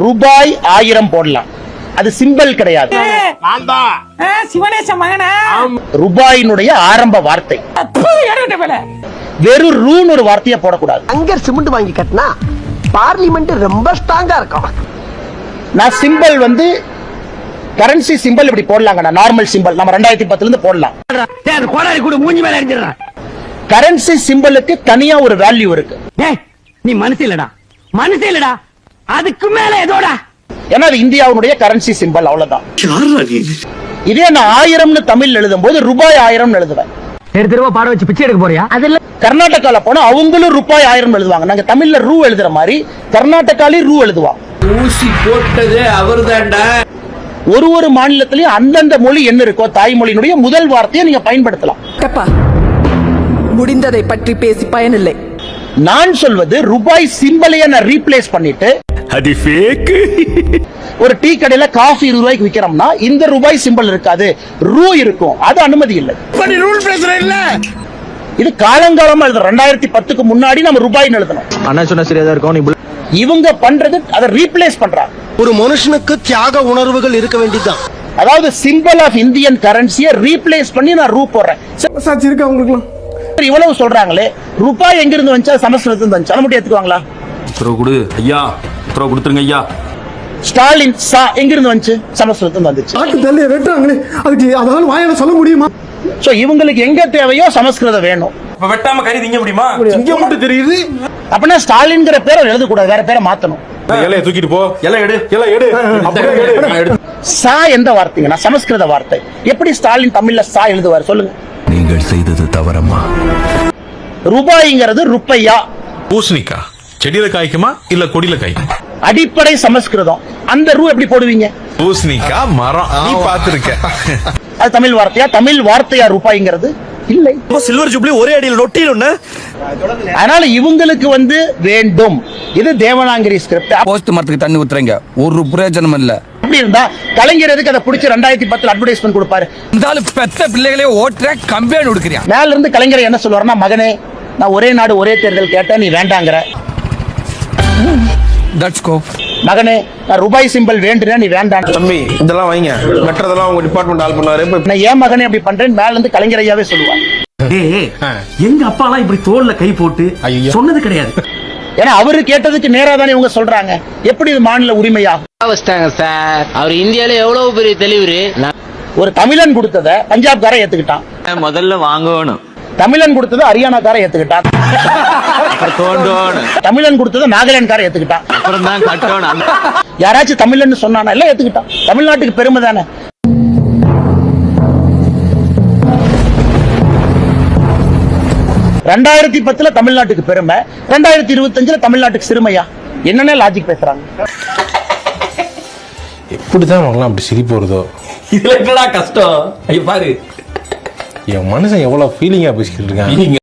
ரூபாய் ஆயிரம் போடலாம். அது சிம்பல் கிடையாது. ரூபாயினுடைய ஆரம்ப வார்த்தை. வெறும் ரூன்னு ஒரு வார்த்தையை போடக்கூடாது. அங்கர் சிமெண்ட் வாங்கி கட்டினா பார்லிமெண்ட் ரொம்ப ஸ்ட்ராங்கா இருக்கும். நான் சிம்பல் வந்து கரன்சி சிம்பல் இப்படி போடலாங்கண்ணா நார்மல் சிம்பல் நம்ம ரெண்டாயிரத்தி பத்துல இருந்து போடலாம். கோடாரி கூட மூஞ்சி மேல அடிச்சிடறான் கரன்சி சிம்பலுக்கு தனியா ஒரு வேல்யூ இருக்கு. நீ மனசு இல்லடா. மனசு இல்லடா. அதுக்கு மேல ஏதோடா ஏன்னா அது இந்தியாவுடைய கரன்சி சிம்பல் அவ்வளவுதான். இதே நான் ஆயிரம்னு தமிழ் எழுதும் போது ரூபாய் ஆயிரம் எழுதுவேன். தெரு தெருவா பாட வச்சு பிச்சை எடுக்க போறியா? அதுல கர்நாடகால போனா அவங்களும் ரூபாய் ஆயிரம் எழுதுவாங்க. நாங்க தமிழ்ல ரூ எழுதுற மாதிரி கர்நாடகாலையும் ரூ எழுதுவாங்க ஊசி போட்டதே அவர்தான்டா. ஒரு ஒரு மாநிலத்திலயும் அந்தந்த மொழி என்ன இருக்கோ தாய்மொழியினுடைய முதல் வார்த்தையை நீங்க பயன்படுத்தலாம். தப்பா முடிந்ததை பற்றி பேசி பயனில்லை. நான் சொல்வது ரூபாய் சிம்பலைய நான் ரீப்ளேஸ் பண்ணிட்டு அது ஃபேக் ஒரு டீ கடையில காஃபி இருபது ரூபாய்க்கு விக்கிறோம்னா இந்த ரூபாய் சிம்பல் இருக்காது. ரூ இருக்கும். அது அனுமதி இல்லை. ரூல் பேசுற இல்ல? இது காலங்காலமா எழுதுறோம். ரெண்டாயிரத்தி பத்துக்கு முன்னாடி நம்ம ரூபாய்னு எழுதணும் அண்ணா சொன்னா சரியா தான் இருக்கும். நீ இவங்க பண்றது அதை ரீப்ளேஸ் பண்றாங்க. ஒரு மனுஷனுக்கு தியாக உணர்வுகள் இருக்க வேண்டியதுதான். அதாவது சிம்பிள் ஆஃப் இந்தியன் கரன்சியை ரீப்ளேஸ் பண்ணி நான் ரூ போடுறேன். சாட்சி இருக்கா உங்களுக்கு சரி, இவ்வளவு சொல்றாங்களே. ரூபாய் எங்க இருந்து வந்துச்சா சமஸ்கிருதத்துல இருந்து வந்துச்சு. அதை மட்டும் எடுத்துக்குவாங்களா ஐயா உத்தரவு கொடுத்துருங்க ஐயா. ஸ்டாலின் சா எங்க இருந்து வந்துச்சு இருந்து வந்துச்சு. நாட்டு தள்ளிய வெட்டுறாங்களே. அதுக்கு அதாவது வாயால சொல்ல முடியுமா? சோ இவங்களுக்கு எங்க தேவையோ சமஸ்கிருதம் வேணும். இப்ப வெட்டாம கறி திங்க முடியுமா? இங்க மட்டும் தெரியுது. அப்படின்னா ஸ்டாலின்ங்கிற பேரை எழுதக்கூடாது வேற பேரை மாத்தணும். இலைய தூக்கிட்டு போ. இலை எடு. இலை எடு. அப்படியே எடு. சா எந்த வார்த்தைங்கண்ணா சமஸ்கிருத வார்த்தை. எப்படி ஸ்டாலின் தமிழ்ல சா எழுதுவார் சொல்லுங்க. நீங்கள் செய்தது தவறம்மா. ரூபாய்ங்கிறது ருப்பையா? பூசணிக்கா செடியில காய்க்குமா? இல்ல கொடியில காய்க்குமா? அடிப்படை சமஸ்கிருதம். அந்த ரூ எப்படி போடுவீங்க? பூசணிக்கா மரம். நீ பாத்திருக்க அது தமிழ் வார்த்தையா? தமிழ் வார்த்தையா ரூபாய்ங்கிறது? இல்லை. சில்வர் ஜூப்ளி ஒரே அடியில் நொட்டிடும் அதனால இவங்களுக்கு வந்து வேண்டும். இது தேவனாங்கிரி ஸ்கிரிப்ட் போஸ்ட் மரத்துக்கு தண்ணி ஊத்துறீங்க. ஒரு பிரயோஜனம் இல்ல. அப்படி இருந்தா கலைஞர் எதுக்கு அதை பிடிச்சி ரெண்டாயிரத்தி பத்துல அட்வர்டைஸ்மெண்ட் கொடுப்பாரு? இருந்தாலும் பெத்த பிள்ளைகளே ஓட்டுற கம்பெனி கொடுக்குறியா? மேல இருந்து கலைஞர் என்ன சொல்லுவாருன்னா மகனே நான் ஒரே நாடு ஒரே தேர்தல் கேட்டேன் நீ வேண்டாங்கிற. தட்ஸ் கோ மகனே நான் ரூபாய் சிம்பல் வேண்டுறேன் நீ வேண்டாம். தம்பி இதெல்லாம் வைங்க. வெட்டுறதெல்லாம் உங்க டிபார்ட்மெண்ட் ஆள் பண்ணாரு நான் ஏன் மகனே அப்படி பண்றேன் மேல இருந்து கலைஞர் ஐயாவே சொல்லுவார் எங்க அப்பா எல்லாம் இப்படி தோல்ல கை போட்டு சொன்னது கிடையாது. ஏன்னா அவரு கேட்டதுக்கு நேரா தானே இவங்க சொல்றாங்க. எப்படி இது மாநில உரிமையாகும்? வச்சிட்டாங்க சார். அவர் இந்தியால எவ்வளவு பெரிய தெளிவுரு? ஒரு தமிழன் கொடுத்தத பஞ்சாப்காரன் ஏத்துக்கிட்டான். முதல்ல வாங்கணும். தமிழன் கொடுத்தத ஹரியானாக்காரன் ஏத்துக்கிட்டான். தமிழன் கொடுத்தத நாகாலாந்துக்காரன் ஏத்துக்கிட்டான். அப்புறம் தான் கட்டணும் யாராச்சும் தமிழன் சொன்னானா எல்லாம் ஏத்துக்கிட்டான். தமிழ்நாட்டுக்கு பெருமை தானே. ரெண்டாயிரத்தி பத்துல தமிழ்நாட்டுக்கு பெருமை. ரெண்டாயிரத்தி இருபத்தஞ்சுல தமிழ்நாட்டுக்கு சிறுமையா? என்னென்ன லாஜிக் பேசுறாங்க. எப்படிதான் அவங்களாம் அப்படி சிரிப்பு வருதோ? இதுல என்னடா கஷ்டம்? ஐயா பாரு. என் மனுஷன் எவ்வளவு ஃபீலிங்காக பேசிக்கிட்டு இருக்கான்?